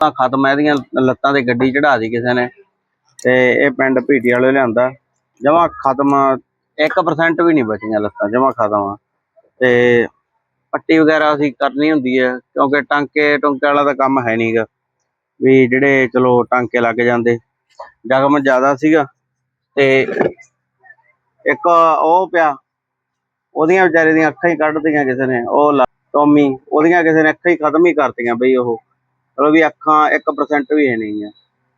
ਤਾਂ ਖਤਮ ਹੈ ਇਹਦੀਆਂ ਲੱਤਾਂ ਤੇ ਗੱਡੀ ਚੜਾ ਦੀ ਕਿਸੇ ਨੇ। ਤੇ ਇਹ ਪਿੰਡ ਭੀਟੀ ਵਾਲੇ ਲਿਆਂਦਾ। ਜਮਾ ਖਤਮ 1% ਵੀ ਨਹੀਂ ਬਚੀਆਂ ਲੱਤਾਂ, ਜਮਾ ਖਤਮ ਆ। ਤੇ ਪੱਟੀ ਵਗੈਰਾ ਅਸੀਂ ਕਰਨੀ ਹੁੰਦੀ ਹੈ ਕਿਉਂਕਿ ਟਾਂਕੇ ਟੁੰਕੇ ਵਾਲਾ ਤਾਂ ਕੰਮ ਹੈ ਨਹੀਂਗਾ ਵੀ ਜਿਹੜੇ ਚਲੋ ਟਾਂਕੇ ਲੱਗ ਜਾਂਦੇ, ਜ਼ਖਮ ਜ਼ਿਆਦਾ ਸੀਗਾ। ਤੇ ਇੱਕ ਉਹ ਪਿਆ, ਉਹਦੀਆਂ ਵਿਚਾਰੇ ਦੀਆਂ ਅੱਖਾਂ ਹੀ ਕੱਢ ਦਿੱਤੀਆਂ ਕਿਸੇ ਨੇ, ਉਹ ਲਾ- ਟੋਮੀ, ਉਹਦੀਆਂ ਕਿਸੇ ਨੇ ਅੱਖਾਂ ਹੀ ਖਤਮ ਹੀ ਕਰਤੀਆਂ ਬਈ ਉਹ। ਚਲੋ ਵੀ ਅੱਖਾਂ 1% ਵੀ ਹੈ ਨਹੀਂ ਆ।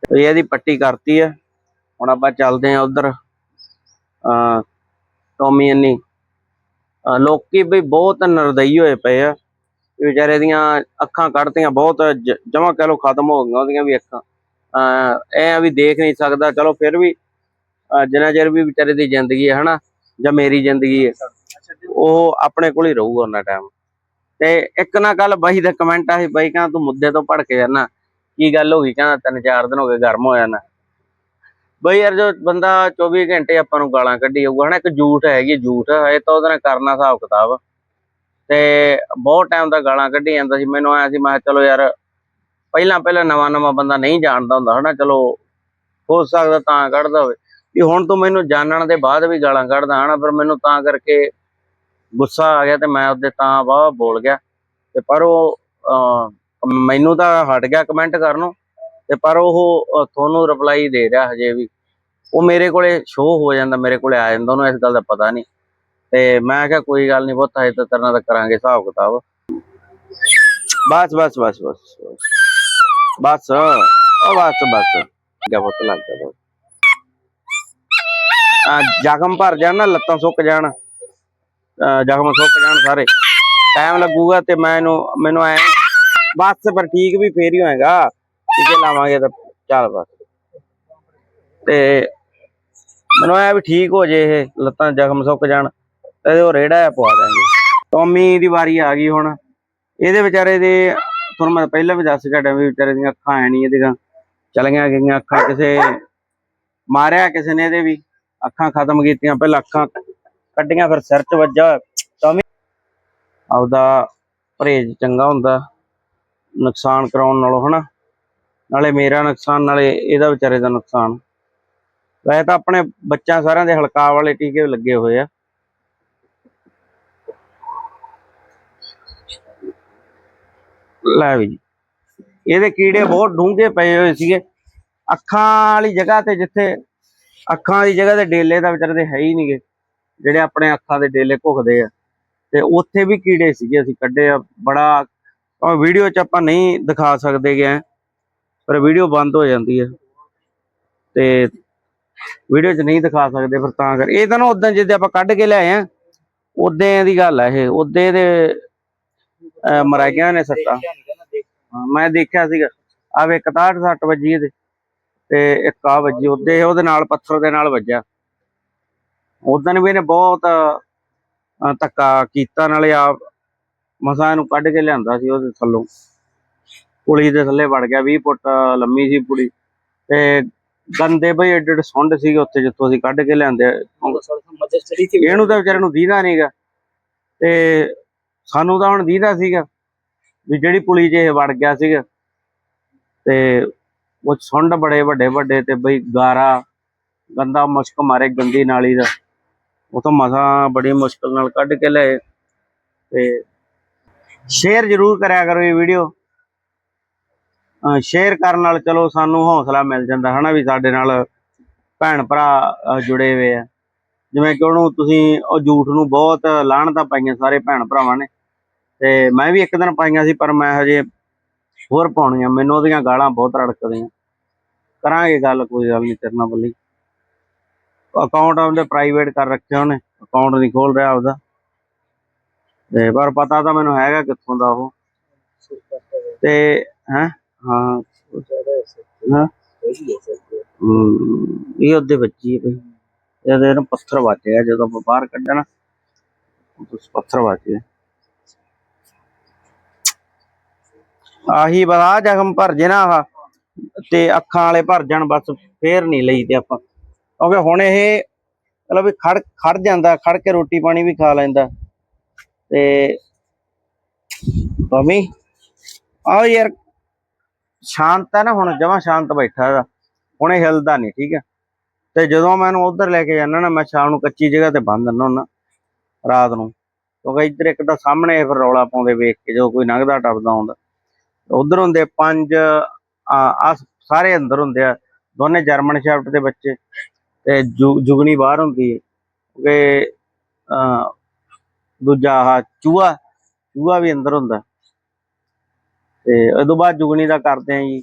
ਤੇ ਇਹਦੀ ਪੱਟੀ ਕਰਤੀ ਆ। ਹੁਣ ਆਪਾਂ ਚੱਲਦੇ ਆ ਉਧਰ। ਅ ਟੋਮੀ ਅੰਨੀ ਅਹ ਲੋਕੀ ਬਈ ਬਹੁਤ ਨਰਦਈ ਹੋਏ ਪਏ ਆ ਵੀ ਵਿਚਾਰੇ ਦੀਆਂ ਅੱਖਾਂ ਕੱਢਤੀਆਂ ਬਹੁਤ ਜਮਾ ਕਹਿ ਲੋ ਖਤਮ ਹੋ ਗਈਆਂ ਉਹਦੀਆਂ ਵੀ ਅੱਖਾਂ। ਅਹ ਇਹ ਆ ਵੀ ਦੇਖ ਨਹੀਂ ਸਕਦਾ। ਚਲੋ ਫਿਰ ਵੀ ਜਿੰਨਾ ਚਿਰ ਵੀ ਵਿਚਾਰੇ ਦੀ ਜ਼ਿੰਦਗੀ ਹੈ ਹਨਾ, ਜਾਂ ਮੇਰੀ ਜ਼ਿੰਦਗੀ ਹੈ, ਉਹ ਆਪਣੇ ਕੋਲ ਹੀ ਰਹੂਗਾ ਉਹਨਾਂ ਟਾਈਮ ਤੇ ਇੱਕ ਨਾ ਕੱਲ ਬਾਈ ਦਾ ਕਮੈਂਟ ਆਇਆ ਬਾਈ ਕਹਿੰਦਾ ਤੂੰ ਮੁੱਦੇ ਤੋਂ ਭੜਕ ਜਾਣਾ ਕੀ ਗੱਲ ਹੋ ਗਈ? ਕਹਿੰਦਾ ਤਿੰਨ ਚਾਰ ਦਿਨ ਹੋ ਗਏ ਗਰਮ ਹੋ ਜਾਣਾ ਬਈ ਯਾਰ ਜੋ ਬੰਦਾ 24 ਘੰਟੇ ਆਪਾਂ ਨੂੰ ਗਾਲਾਂ ਕੱਢੀ ਜਾਊਗਾ, ਹਨਾ? ਇੱਕ ਝੂਠ ਹੈਗੀ ਝੂਠ ਇਹ ਤਾਂ ਉਹਦੇ ਨਾਲ ਕਰਨਾ ਹਿਸਾਬ ਕਿਤਾਬ। ਤੇ ਬਹੁਤ ਟਾਈਮ ਦਾ ਗਾਲਾਂ ਕੱਢੀ ਜਾਂਦਾ ਸੀ। ਮੈਨੂੰ ਆਇਆ ਸੀ, ਮੈਂ ਕਿਹਾ ਚਲੋ ਯਾਰ, ਪਹਿਲਾਂ ਪਹਿਲਾਂ ਨਵਾਂ ਨਵਾਂ ਬੰਦਾ ਨਹੀਂ ਜਾਣਦਾ ਹੁੰਦਾ, ਹਨਾ? ਚਲੋ, ਹੋ ਸਕਦਾ ਤਾਂ ਕੱਢਦਾ ਹੋਵੇ। ਵੀ ਹੁਣ ਤੂੰ ਮੈਨੂੰ ਜਾਣਨ ਦੇ ਬਾਅਦ ਵੀ ਗਾਲਾਂ ਕੱਢਦਾ, ਹਨਾ? ਪਰ ਮੈਨੂੰ ਤਾਂ ਕਰਕੇ ਗੁੱਸਾ ਆ ਗਿਆ ਤੇ ਮੈਂ ਉਹਦੇ ਤਾਂ ਵਾਹ ਬੋਲ ਗਿਆ। ਤੇ ਪਰ ਉਹ ਮੈਨੂੰ ਤਾਂ ਹਟ ਗਿਆ ਕਮੈਂਟ ਕਰਨੋਂ। ਤੇ ਪਰ ਉਹ ਤੁਹਾਨੂੰ ਰਿਪਲਾਈ ਦੇ ਰਿਹਾ ਹਜੇ ਵੀ। ਉਹ ਮੇਰੇ ਕੋਲੇ ਸ਼ੋਅ ਹੋ ਜਾਂਦਾ, ਮੇਰੇ ਕੋਲੇ ਆ ਜਾਂਦਾ, ਉਹਨੂੰ ਇਸ ਗੱਲ ਦਾ ਪਤਾ ਨਹੀਂ। ਤੇ ਮੈਂ ਕਿਹਾ, ਕੋਈ ਗੱਲ ਨਹੀਂ ਬਹੁਤ ਹਜੇ ਤਾਂ ਤੇਰੇ ਨਾਲ ਕਰਾਂਗੇ ਹਿਸਾਬ ਕਿਤਾਬ। ਬਸ ਬਸ ਬਸ ਬਸ ਬਸ। ਉਹ ਬਸ ਬਸ। ਗਿਆ ਬਹੁਤ ਲੱਗ ਗਿਆ ਬਸ ਆ, ਜ਼ਖਮ ਭਰ ਜਾਣ ਨਾ, ਲੱਤਾਂ ਸੁੱਕ ਜਾਣ। ਜ਼ਖਮ ਸੁੱਕ ਜਾਣ ਸਾਰੇ। ਟਾਈਮ ਲੱਗੂਗਾ ਤੇ ਮੈਂ ਇਹਨੂੰ ਮੈਨੂੰ ਐ, ਬਸ ਪਰ ਠੀਕ ਵੀ ਫੇਰ ਹੀ ਹੋਏਗਾ। ਟੀਕੇ ਲਾਵਾਂਗੇ ਤਾਂ ਚੱਲ ਬਸ। ਤੇ ਮੈਨੂੰ ਐ ਵੀ ਠੀਕ ਹੋ ਜੇ ਇਹ ਲੱਤਾਂ ਜ਼ਖਮ ਸੁੱਕ ਜਾਣ, ਤੇ ਉਹ ਰੇੜਾ ਪਵਾ ਦਾਂਗੇ ਟੋਮੀ ਦੀ ਵਾਰੀ ਆ ਗਈ ਹੁਣ। ਇਹਦੇ ਵਿਚਾਰੇ ਦੇ, ਤੁਹਾਨੂੰ ਮੈਂ ਪਹਿਲਾਂ ਵੀ ਦੱਸ ਗਿਆ ਵੀ ਵਿਚਾਰੇ ਦੀਆਂ ਅੱਖਾਂ ਐ ਨਹੀਂ ਇਹਦੀਆਂ। ਚਲੀਆਂ ਗਈਆਂ ਅੱਖਾਂ ਕਿਸੇ, ਮਾਰਿਆ ਕਿਸੇ ਨੇ ਇਹਦੇ ਵੀ। ਅੱਖਾਂ ਖਤਮ ਕੀਤੀਆਂ, ਪਹਿਲਾਂ ਅੱਖਾਂ ਕੱਢੀਆਂ ਫਿਰ ਸਿਰ 'ਚ ਵੱਜਾ ਟੋਮੀ ਆਪਦਾ ਪਰਹੇਜ਼ ਚੰਗਾ ਹੁੰਦਾ, ਨੁਕਸਾਨ ਕਰਾਉਣ ਨਾਲੋਂ, ਹਨਾ? ਨਾਲੇ ਮੇਰਾ ਨੁਕਸਾਨ, ਨਾਲੇ ਇਹਦਾ ਵਿਚਾਰੇ ਦਾ ਨੁਕਸਾਨ। ਵੈਸੇ ਤਾਂ ਆਪਣੇ ਬੱਚਿਆਂ ਸਾਰਿਆਂ ਦੇ ਹਲਕਾ ਵਾਲੇ ਟੀਕੇ ਲੱਗੇ ਹੋਏ ਆ। ਲੈ ਵੀ ਜੀ। ਇਹਦੇ ਕੀੜੇ ਬਹੁਤ ਡੂੰਘੇ ਪਏ ਹੋਏ ਸੀਗੇ। ਅੱਖਾਂ ਵਾਲੀ ਜਗ੍ਹਾ ਤੇ ਜਿੱਥੇ, ਅੱਖਾਂ ਦੀ ਜਗ੍ਹਾ ਤੇ ਡੇਲੇ ਦਾ ਵਿਚਾਰੇ ਦੇ ਹੈ ਹੀ ਨਹੀਂਗੇ ਜਿਹੜੇ ਆਪਣੇ ਅੱਖਾਂ ਦੇ ਡੇਲੇ ਘੁਖਦੇ ਆ। ਤੇ ਉੱਥੇ ਵੀ ਕੀੜੇ ਸੀਗੇ, ਅਸੀਂ ਕੱਢੇ ਆ। ਬੜਾ ਵੀਡੀਓ 'ਚ ਆਪਾਂ ਨਹੀਂ ਦਿਖਾ ਸਕਦੇ ਗਏ ਪਰ ਵੀਡੀਓ ਬੰਦ ਹੋ ਜਾਂਦੀ ਹੈ ਤੇ ਵੀਡੀਓ 'ਚ ਨਹੀਂ ਦਿਖਾ ਸਕਦੇ, ਫਿਰ ਤਾਂ ਕਰ ਇਹ ਤਾਂ ਨਾ ਉਦਾਂ ਜਿੱਦੇ ਆਪਾਂ ਕੱਢ ਕੇ ਲਿਆਏ ਆ ਉਦੋਂ ਦੀ ਗੱਲ ਆ ਇਹ। ਉਦੋਂ ਦੇ ਅਹ ਮਰਾਈਆਂ ਨੇ ਸੱਟਾਂ? ਮੈਂ ਦੇਖਿਆ ਸੀਗਾ। ਆ ਵੇ 61 ਸੱਟ ਵੱਜੀ ਇਹਦੇ। ਤੇ ਇੱਕ ਆ ਵੱਜੀ, ਉਹਦੇ ਉਹਦੇ ਨਾਲ ਪੱਥਰ ਦੇ ਨਾਲ ਵੱਜਿਆ। ਉਦੋਂ ਵੀ ਇਹਨੇ ਬਹੁਤ ਧੱਕਾ ਕੀਤਾ, ਨਾਲੇ ਆਪ ਮਸਾਂ ਇਹਨੂੰ ਕੱਢ ਕੇ ਲਿਆਂਦਾ ਸੀ ਉਹਦੇ ਥੱਲੋਂ। ਪੁਲੀ ਦੇ ਥੱਲੇ ਵੜ ਗਿਆ 20 ਫੁੱਟ ਲੰਮੀ ਸੀ ਪੁਲੀ। ਤੇ ਗੰਦੇ ਬਈ ਏਡੇ ਏਡੇ ਸੁੰਡ ਸੀਗੇ ਉੱਥੇ ਜਿੱਥੋਂ ਅਸੀਂ ਕੱਢ ਕੇ ਲਿਆਂਦੇ ਇਹਨੂੰ ਤਾਂ ਵਿਚਾਰੇ ਨੂੰ ਦੀਦਾ ਨਹੀਂਗਾ ਤੇ ਸਾਨੂੰ ਤਾਂ ਹੁਣ ਦੀਦਾ ਸੀਗਾ ਵੀ ਜਿਹੜੀ ਪੁਲੀ 'ਚ ਇਹ ਵੜ ਗਿਆ ਸੀਗਾ। ਤੇ ਉਹ ਸੁੰਡ ਬੜੇ ਵੱਡੇ ਵੱਡੇ ਤੇ ਬਈ ਗਾਰਾ, ਗੰਦਾ ਮੁਸ਼ਕ ਮਾਰੇ ਗੰਦੀ ਨਾਲੀ ਦਾ। ਉਹ ਮਸਾਂ ਬੜੀ ਮੁਸ਼ਕਲ ਨਾਲ ਕੱਢ ਕੇ ਲਏ। ਤੇ ਸ਼ੇਅਰ ਜ਼ਰੂਰ ਕਰਿਆ ਕਰੋ ਇਹ ਵੀਡੀਓ ਸ਼ੇਅਰ ਕਰਨ ਨਾਲ ਚਲੋ ਸਾਨੂੰ ਹੌਸਲਾ ਮਿਲ ਜਾਂਦਾ ਹਨਾ ਵੀ ਸਾਡੇ ਨਾਲ ਭੈਣ ਭਰਾ ਜੁੜੇ ਹੋਏ ਆ। ਜਿਵੇਂ ਕਿ ਉਹਨੂੰ ਤੁਸੀਂ ਉਹ ਝੂਠ ਨੂੰ ਬਹੁਤ ਲਾਹਣਤਾਂ ਪਾਈਆਂ ਸਾਰੇ ਭੈਣ ਭਰਾਵਾਂ ਨੇ। ਤੇ ਮੈਂ ਵੀ ਇੱਕ ਦਿਨ ਪਾਈਆਂ ਸੀ, ਪਰ ਮੈਂ ਹਜੇ ਹੋਰ ਪਾਉਣੀਆਂ। ਮੈਨੂੰ ਉਹਦੀਆਂ ਗਾਲਾਂ ਬਹੁਤ ਰੜਕਦੀਆਂ। ਕਰਾਂਗੇ ਗੱਲ, ਕੋਈ ਗੱਲ ਨਹੀਂ ਤੇਰੇ ਨਾਲ ਬੱਲੀ। ਅਕਾਊਂਟ ਉਹਦੇ ਪ੍ਰਾਈਵੇਟ ਕਰ ਰੱਖਿਆ ਉਹਨੇ ਅਕਾਊਂਟ ਨਹੀਂ ਖੋਲ ਰਿਹਾ ਆਪਦਾ। ਤੇ ਪਰ ਪਤਾ ਤਾਂ ਮੈਨੂੰ ਹੈਗਾ ਕਿੱਥੋਂ ਦਾ ਉਹ। ਤੇ ਹੈ? ਹਾਂ। ਹਾਂ? ਇਹ ਉਹਦੇ ਬੱਚੀ ਹੈ ਬਈ। ਇਹਦੇ ਨਾ ਪੱਥਰ ਵੱਜਿਆ ਜਦੋਂ ਆਪਾਂ ਬਾਹਰ ਕੱਢਣਾ ਉਸ ਪੱਥਰ ਵੱਜਿਆ ਆਹੀ ਬਲਾ ਜ਼ਖਮ ਭਰ ਜੇ ਨਾ ਆਹ, ਤੇ ਅੱਖਾਂ ਵਾਲੇ ਭਰ ਜਾਣ, ਬਸ ਫੇਰ ਨਹੀਂ ਲਈ ਤੇ ਆਪਾਂ। ਕਿਉਂਕਿ ਹੁਣ ਇਹ ਮਤਲਬ ਖੜ ਖੜ ਜਾਂਦਾ, ਖੜ ਕੇ ਰੋਟੀ ਪਾਣੀ ਵੀ ਖਾ ਲੈਂਦਾ। ਤੇ ਮੰਮੀ ਆਓ ਯਾਰ, ਸ਼ਾਂਤ ਹੈ ਨਾ ਹੁਣ, ਜਮਾਂ ਸ਼ਾਂਤ ਬੈਠਾ ਹੈਗਾ ਹੁਣ ਇਹ ਹਿਲਦਾ ਨਹੀਂ, ਠੀਕ ਹੈ ਤੇ ਜਦੋਂ ਮੈਂ ਇਹਨੂੰ ਉਧਰ ਲੈ ਕੇ ਜਾਂਦਾ ਨਾ, ਮੈਂ ਸ਼ਾਮ ਨੂੰ ਕੱਚੀ ਜਗ੍ਹਾ ਤੇ ਬੰਨ ਦਿੰਦਾ ਹੁੰਦਾ, ਰਾਤ ਨੂੰ। ਕਿਉਂਕਿ ਇੱਧਰ ਇੱਕ ਤਾਂ ਸਾਹਮਣੇ ਫਿਰ ਰੌਲਾ ਪਾਉਂਦੇ ਵੇਖ ਕੇ, ਜਦੋਂ ਕੋਈ ਲੰਘਦਾ, ਟੱਪਦਾ ਆਉਂਦਾ ਉਧਰ ਹੁੰਦੇ ਪੰਜ ਆ, ਸਾਰੇ ਅੰਦਰ ਹੁੰਦੇ ਆ, ਦੋਨੇ ਜਰਮਨ ਸ਼ੈਫਟ ਦੇ ਬੱਚੇ। ਤੇ ਜੁ- ਜੁਗਨੀ ਬਾਹਰ ਹੁੰਦੀ ਹੈ ਕਿਉਂਕਿ ਅਹ, ਦੂਜਾ ਆਹ ਚੂਹਾ ਚੂਹਾ ਵੀ ਅੰਦਰ ਹੁੰਦਾ। ਤੇ ਇਹ ਤੋਂ ਬਾਅਦ ਜੁਗਣੀ ਦਾ ਕਰਦੇ ਆ ਜੀ।